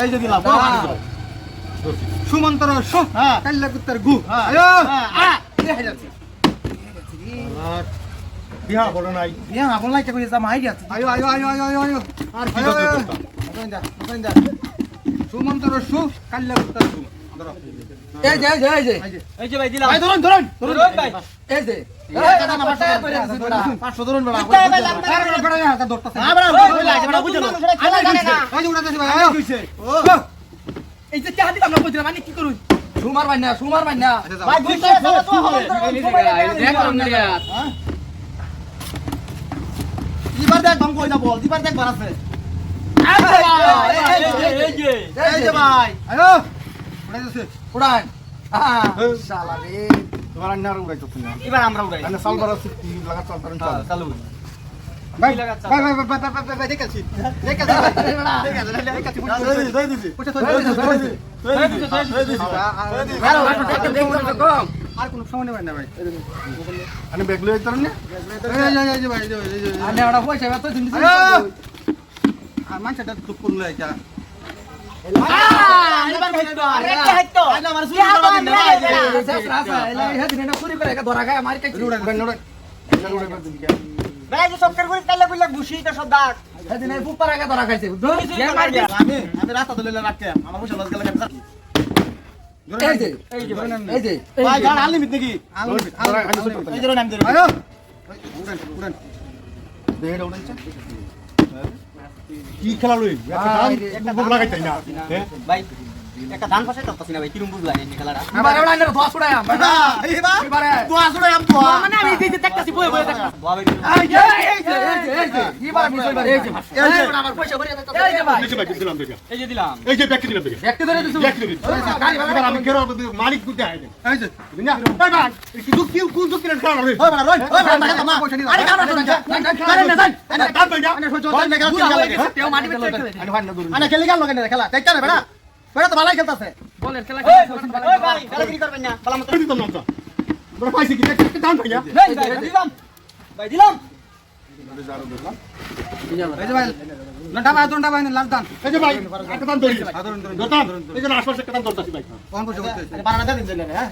এই যে দিলাম। সুমন্তর সু কাল্লা কুত্তার গু আর বিহা বড় নাই আয়ো আয়ো আয়ো আয়ো আয়ো আয়ো আর কি করতে সুমন্তর সু কাল্লা কুত্তার গু ধরো এই যে এই যে। এই যে এই যে ভাই দিলাম। ভাই ধরুন ধরুন ধরুন। ভাই এই যে। হ্যাঁ, এই যে চাহাদি আমরা কইছিলাম মানে কি করুন সুমার বাইনা সুমার বাইনা আচ্ছা ভাই বুঝতে এবার দেখ বাম কই না এবার দেখ বাড়াছে এই যে ভাই উড়ান শালা রে এবার আমরা উড়াই। লাগা চাল চালু। ভাই লাগা ভাই ভাই ভাই ভাই ভাই ভাই পুষে দিছি আরও কোন সময় নেবেন না ভাই। আমি ব্যাগ তরন না? ওটা পয়সা এত আর! তো কোন লই যা কি খেলা লই একটা লাগাইতাই না হ্যাঁ ভাই একটা ধান পাশে তাপতাছি না ভাই কিরম বুঝলাই এই খেলাটা এবারে ওলা নে ধোয়া ছুড়াই আম এবারে তো আসলে আম তো মানে আমি দিতে দেখতাছি বই বই দেখতাছি বাবা ভাই এই যে এই যে এই যে এবারে মিস হইবার এই যে এই যে আমার পয়সা ভরিয়া দেখতাছি এই যে ভাই নিচে বাইক দিলাম দেখে এই যে দিলাম এই যে ব্যাগ দিলাম দেখে ব্যক্তি ধরে দিছু ব্যাগ দিলাম গাড়ি এবার আমি কেরো মালিক গুতে আইছে এই যে না ভাই ভাই কি দুঃখ কি কোন দুঃখ কিনে খাওয়া রে ওই ভাই ওই ভাই টাকা মা আরে কামড়া তো না আরে না যাই আরে দাম কই না আরে না গেল তেও মাটি বেচে না আরে খেলি গেল কেন খেলা দেখতা না বেড়া বেড়া তো ভালোই খেলতাছে। বলেন খেলা ওই ভাই খেলাগিরি করবেন না বালা মত। দিতাম না তো। বড় পাইছি কি? দাম ভাইয়া ভাই দিলাম। ভাই দিলাম। ভাই দান একটা একটা আরে দিন হ্যাঁ?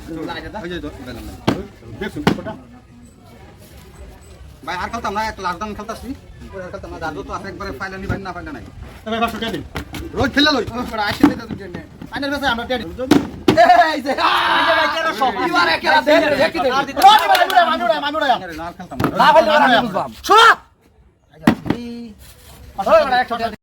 খেলতাম না একটা লাস্ট দাম খেলতাছি। আর খেলতাম না দাদু তো একবারে ফাইনাল নিবেন না ফাইনাল নাই তবে বাসো কে রোজ খেলে লই বড় আইছে দিতে তো জন্য আইনের কাছে আমরা টেডি এই যে এই ভাই কেন সব এবারে খেলা দে দেখি দে আর দিতে মানুড়া মানুড়া মানুড়া লাল খেলতাম না ভাই না বুঝবাম শোনা ওই বড় একশো